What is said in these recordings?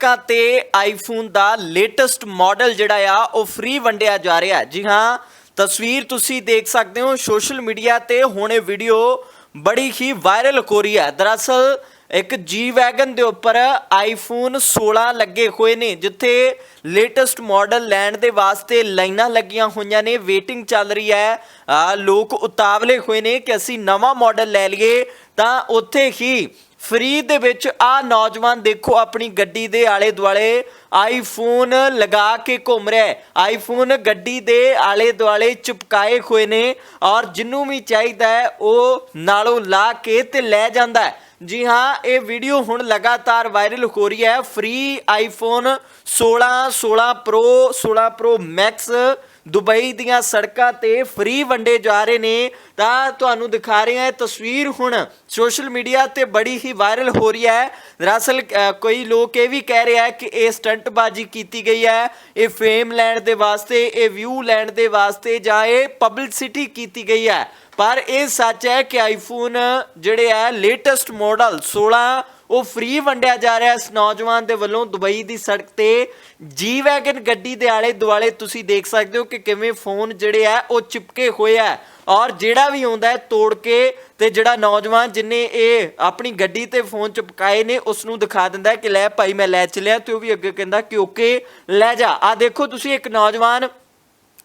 ਕਾ ਤੇ ਆਈਫੋਨ ਦਾ ਲੇਟੈਸਟ ਮਾਡਲ ਜਿਹੜਾ ਆ, ਉਹ ਫ੍ਰੀ ਵੰਡਿਆ ਜਾ ਰਿਹਾ ਜੀ ਹਾਂ, ਤਸਵੀਰ ਤੁਸੀਂ ਦੇਖ ਸਕਦੇ ਹੋ ਸੋਸ਼ਲ ਮੀਡੀਆ ਤੇ ਹੁਣ ਇਹ ਵੀਡੀਓ ਬੜੀ ਹੀ ਵਾਇਰਲ ਹੋ ਰਹੀ ਹੈ। ਦਰਅਸਲ, ਇੱਕ ਜੀ ਵੈਗਨ ਦੇ ਉੱਪਰ ਆਈਫੋਨ 16 ਲੱਗੇ ਹੋਏ ਨੇ, ਜਿੱਥੇ ਲੇਟੈਸਟ ਮਾਡਲ ਲੈਣ ਦੇ ਵਾਸਤੇ ਲਾਈਨਾਂ ਲੱਗੀਆਂ ਹੋਈਆਂ ਨੇ ਵੇਟਿੰਗ ਚੱਲ ਰਹੀ ਹੈ। ਲੋਕ ਉਤਾਵਲੇ ਹੋਏ ਨੇ ਕਿ ਅਸੀਂ ਨਵਾਂ ਮਾਡਲ ਲੈ ਲਈਏ, ਤਾਂ ਉੱਥੇ ਹੀ ਫਰੀ ਦੇ ਵਿੱਚ ਆ ਨੌਜਵਾਨ ਦੇਖੋ ਆਪਣੀ ਗੱਡੀ ਦੇ ਆਲੇ ਦੁਆਲੇ ਆਈਫੋਨ ਲਗਾ ਕੇ ਘੁੰਮ ਰਿਹਾ ਹੈ। ਆਈਫੋਨ ਗੱਡੀ ਦੇ ਆਲੇ ਦੁਆਲੇ ਚਿਪਕਾਏ ਹੋਏ ਨੇ ਔਰ ਜਿੰਨੂੰ ਵੀ ਚਾਹੀਦਾ ਹੈ, ਉਹ ਨਾਲੋਂ ਲਾ ਕੇ ਤੇ ਲੈ ਜਾਂਦਾ ਹੈ। ਜੀ ਹਾਂ, ਇਹ ਵੀਡੀਓ ਹੁਣ ਲਗਾਤਾਰ ਵਾਇਰਲ ਹੋ ਰਹੀ ਹੈ। Free iPhone 16 16 pro 16 pro max Dubai ਦੀਆਂ ਸੜਕਾਂ ਤੇ ਫ੍ਰੀ ਵੰਡੇ ਜਾ ਰਹੇ ਨੇ। ਤਾਂ ਤੁਹਾਨੂੰ ਦਿਖਾ ਰਹੇ ਹਾਂ ਇਹ ਤਸਵੀਰ ਹੁਣ ਸੋਸ਼ਲ ਮੀਡੀਆ ਤੇ ਬੜੀ ਹੀ ਵਾਇਰਲ ਹੋ ਰਹੀ ਹੈ। ਦਰਅਸਲ ਅ, ਕੋਈ ਲੋਕ ਇਹ ਵੀ ਕਹਿ ਰਿਹਾ ਹੈ ਕਿ ਇਹ ਸਟੰਟਬਾਜ਼ੀ ਕੀਤੀ ਗਈ ਹੈ। ਇਹ ਫੇਮ ਲੈਣ ਦੇ ਵਾਸਤੇ ਇਹ ਵਿਊ ਲੈਣ ਦੇ ਵਾਸਤੇ ਜਾਂ ਇਹ ਪਬਲਿਸਿਟੀ ਕੀਤੀ ਗਈ ਹੈ। ਪਰ ਇਹ ਸੱਚ ਹੈ ਕਿ ਆਈਫੋਨ ਜਿਹੜੇ ਹੈ ਲੇਟੈਸਟ ਮਾਡਲ 16 ਉਹ ਫ੍ਰੀ ਵੰਡਿਆ ਜਾ ਰਿਹਾ ਇਸ ਨੌਜਵਾਨ ਦੇ ਵੱਲੋਂ ਦੁਬਈ ਦੀ ਸੜਕ ਤੇ। ਜੀ ਵੈਗਨ ਗੱਡੀ ਦੇ ਆਲੇ ਦੁਆਲੇ ਤੁਸੀਂ ਦੇਖ ਸਕਦੇ ਹੋ ਕਿ ਕਿਵੇਂ ਫੋਨ ਜਿਹੜੇ ਆ, ਉਹ ਚਿਪਕੇ ਹੋਏ ਆ। ਔਰ ਜਿਹੜਾ ਵੀ ਆਉਂਦਾ ਹੈ, ਤੋੜ ਕੇ ਤੇ ਜਿਹੜਾ ਨੌਜਵਾਨ ਜਿਨੇ ਇਹ ਆਪਣੀ ਗੱਡੀ ਤੇ ਫੋਨ ਚਿਪਕਾਏ ਨੇ ਉਸ ਨੂੰ ਦਿਖਾ ਦਿੰਦਾ ਕਿ ਲੈ ਭਾਈ ਮੈਂ ਲੈ ਚਲਿਆ, ਤੇ ਉਹ ਵੀ ਅੱਗੇ ਕਹਿੰਦਾ ਕਿ ਓਕੇ, ਲੈ ਜਾ। ਆ ਦੇਖੋ ਤੁਸੀਂ ਇੱਕ ਨੌਜਵਾਨ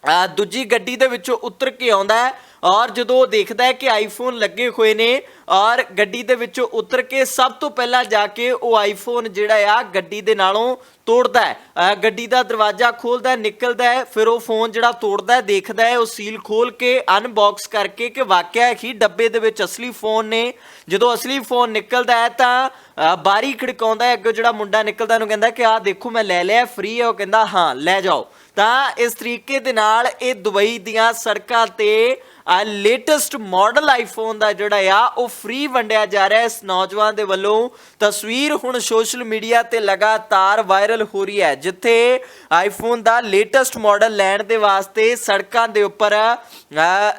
ਆ ਦੂਜੀ ਗੱਡੀ ਦੇ ਵਿੱਚੋਂ ਉਤਰ ਕੇ ਆਉਂਦਾ ਹੈ। ਔਰ ਜਦੋਂ ਉਹ ਦੇਖਦਾ ਹੈ ਕਿ ਆਈਫੋਨ ਲੱਗੇ ਹੋਏ ਨੇ, ਔਰ ਗੱਡੀ ਦੇ ਵਿੱਚੋਂ ਉਤਰ ਕੇ ਸਭ ਤੋਂ ਪਹਿਲਾਂ ਜਾ ਕੇ ਉਹ ਆਈਫੋਨ ਜਿਹੜਾ ਆ, ਗੱਡੀ ਦੇ ਨਾਲੋਂ ਤੋੜਦਾ ਹੈ। ਗੱਡੀ ਦਾ ਦਰਵਾਜ਼ਾ ਖੋਲਦਾ ਹੈ, ਨਿਕਲਦਾ ਹੈ, ਫਿਰ ਉਹ ਫੋਨ ਜਿਹੜਾ ਤੋੜਦਾ ਹੈ, ਦੇਖਦਾ ਹੈ, ਉਹ ਸੀਲ ਖੋਲ ਕੇ ਅਨਬਾਕਸ ਕਰਕੇ ਕਿ ਵਾਕਿਆ ਹੀ ਡੱਬੇ ਦੇ ਵਿੱਚ ਅਸਲੀ ਫੋਨ ਨੇ। ਜਦੋਂ ਅਸਲੀ ਫੋਨ ਨਿਕਲਦਾ ਹੈ ਤਾਂ, ਅਹ ਬਾਰੀ ਖੜਕਾਉਂਦਾ ਹੈ, ਅੱਗੇ ਜਿਹੜਾ ਮੁੰਡਾ ਨਿਕਲਦਾ ਉਹਨੂੰ ਕਹਿੰਦਾ ਕਿ ਆਹ ਦੇਖੋ, ਮੈਂ ਲੈ ਲਿਆ ਫ੍ਰੀ ਹੈ। ਉਹ ਕਹਿੰਦਾ, ਹਾਂ, ਲੈ ਜਾਓ। ਤਾਂ ਇਸ ਤਰੀਕੇ ਦੇ ਨਾਲ ਇਹ ਦੁਬਈ ਦੀਆਂ ਸੜਕਾਂ ਤੇ ਆ ਲੇਟੈਸਟ ਮਾਡਲ ਆਈਫੋਨ ਦਾ ਜਿਹੜਾ ਆ, ਉਹ ਫ੍ਰੀ ਵੰਡਿਆ ਜਾ ਰਿਹਾ ਇਸ ਨੌਜਵਾਨ ਦੇ ਵੱਲੋਂ ਤਸਵੀਰ ਹੁਣ ਸੋਸ਼ਲ ਮੀਡੀਆ ਤੇ ਲਗਾਤਾਰ ਵਾਇਰਲ ਹੋ ਰਹੀ ਹੈ, ਜਿੱਥੇ ਆਈਫੋਨ ਦਾ ਲੇਟੈਸਟ ਮਾਡਲ ਲੈਣ ਦੇ ਵਾਸਤੇ ਸੜਕਾਂ ਦੇ ਉੱਪਰ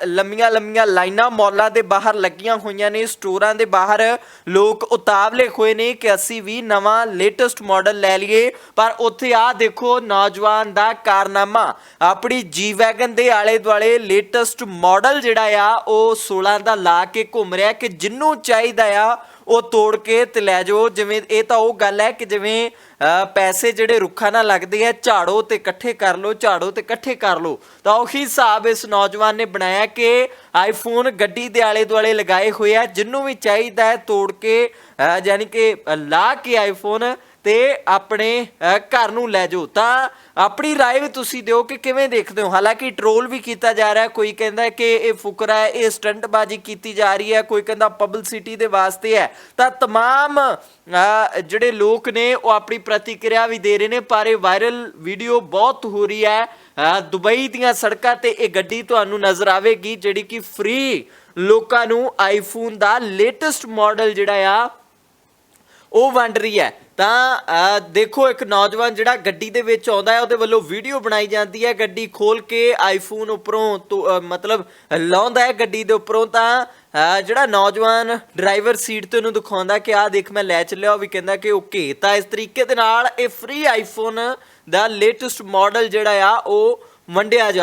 ਲੰਮੀਆਂ ਲੰਮੀਆਂ ਲਾਈਨਾਂ ਮੌਲਾਂ ਦੇ ਬਾਹਰ ਲੱਗੀਆਂ ਹੋਈਆਂ ਨੇ, ਸਟੋਰਾਂ ਦੇ ਬਾਹਰ ਲੋਕ ਉਤਾਵਲੇ ਹੋਏ ਨੇ ਕਿ ਅਸੀਂ ਵੀ ਨਵਾਂ ਲੇਟੈਸਟ ਮਾਡਲ ਲੈ ਲਈਏ। ਪਰ ਉੱਥੇ ਆ ਦੇਖੋ ਨੌਜਵਾਨ ਦਾ ਕਾਰਨਾਮਾ, ਆਪਣੀ ਜੀ ਵੈਗਨ ਦੇ ਆਲੇ ਦੁਆਲੇ ਲੇਟੈਸਟ ਮਾਡਲ ਜਿਹੜਾ ਆ, ਉਹ 16 ਦਾ ਲਾ ਕੇ ਘੁੰਮ ਰਿਹਾ ਕਿ ਜਿੰਨੂੰ ਚਾਹੀਦਾ ਆ ਉਹ ਤੋੜ ਕੇ ਤੇ ਲੈ ਜਾਓ। ਜਿਵੇਂ ਇਹ ਤਾਂ ਉਹ ਗੱਲ ਹੈ ਕਿ ਜਿਵੇਂ ਪੈਸੇ ਜਿਹੜੇ ਰੁੱਖਾਂ ਨਾਲ ਲੱਗਦੇ ਆ ਝਾੜੋ ਤੇ ਇਕੱਠੇ ਕਰ ਲਓ ਝਾੜੋ ਤੇ ਇਕੱਠੇ ਕਰ ਲਓ। ਤਾਂ ਉਹੀ ਹਿਸਾਬ ਇਸ ਨੌਜਵਾਨ ਨੇ ਬਣਾਇਆ ਕਿ ਆਈਫੋਨ ਗੱਡੀ ਦੇ ਆਲੇ ਦੁਆਲੇ ਲਗਾਏ ਹੋਏ ਆ ਜਿੰਨੂੰ ਵੀ ਚਾਹੀਦਾ ਹੈ ਤੋੜ ਕੇ ਅ, ਯਾਨੀ ਕਿ ਲਾ ਕੇ ਆਈਫੋਨ ਤੇ ਆਪਣੇ ਅ, ਘਰ ਨੂੰ ਲੈ ਜਾਓ ਤਾਂ ਆਪਣੀ رائے ਵੀ ਤੁਸੀਂ ਦਿਓ ਕਿ ਕਿਵੇਂ ਦੇਖਦੇ ਹੋ ਹਾਲਾਂਕਿ ਟ੍ਰੋਲ ਵੀ ਕੀਤਾ ਜਾ ਰਿਹਾ ਕੋਈ ਕਹਿੰਦਾ ਹੈ ਕਿ ਇਹ ਫੁਕਰਾ ਹੈ ਇਹ ਸਟੰਟਬਾਜ਼ੀ ਕੀਤੀ ਜਾ ਰਹੀ ਹੈ ਕੋਈ ਕਹਿੰਦਾ ਪਬਲਿਸਿਟੀ ਦੇ ਵਾਸਤੇ ਹੈ ਤਾਂ तमाम ਅ, ਜਿਹੜੇ ਲੋਕ ਨੇ ਉਹ ਆਪਣੀ ਪ੍ਰਤੀਕਿਰਿਆ ਵੀ ਦੇ ਰਹੇ ਨੇ ਪਰ ਇਹ ਵਾਇਰਲ ਵੀਡੀਓ ਬਹੁਤ ਹੋ ਰਹੀ ਹੈ ਅ, ਦੁਬਈ ਦੀਆਂ ਸੜਕਾਂ ਤੇ ਇਹ ਗੱਡੀ ਤੁਹਾਨੂੰ ਨਜ਼ਰ ਆਵੇਗੀ ਜਿਹੜੀ ਕਿ ਫ੍ਰੀ ਲੋਕਾਂ ਨੂੰ ਆਈਫੋਨ ਦਾ ਲੇਟੈਸਟ ਮਾਡਲ ਜਿਹੜਾ ਆ ਉਹ ਵੰਡ ਰਹੀ ਹੈ। ਤਾਂ ਦੇਖੋ ਇੱਕ ਨੌਜਵਾਨ ਜਿਹੜਾ ਗੱਡੀ ਦੇ ਵਿੱਚ ਆਉਂਦਾ ਹੈ ਉਹਦੇ ਵੱਲੋਂ ਵੀਡੀਓ ਬਣਾਈ ਜਾਂਦੀ ਹੈ ਗੱਡੀ ਖੋਲ ਕੇ ਆਈਫੋਨ ਉੱਪਰੋਂ ਤੋਂ, ਮਤਲਬ ਲਾਉਂਦਾ ਹੈ ਗੱਡੀ ਦੇ ਉੱਪਰੋਂ। ਤਾਂ ਜਿਹੜਾ ਨੌਜਵਾਨ ਡਰਾਈਵਰ ਸੀਟ ਤੇ ਉਹਨੂੰ ਦਿਖਾਉਂਦਾ ਕਿ ਆਹ ਦੇਖ ਮੈਂ ਲੈ ਚੱਲਿਆ। ਉਹ ਵੀ ਕਹਿੰਦਾ ਕਿ ਓਕੇ। ਤਾਂ ਇਸ ਤਰੀਕੇ ਦੇ ਨਾਲ ਇਹ ਫ੍ਰੀ ਆਈਫੋਨ ਦਾ ਲੇਟੈਸਟ ਮਾਡਲ ਜਿਹੜਾ ਆ ਉਹ ਵੰਡਿਆ ਜਾ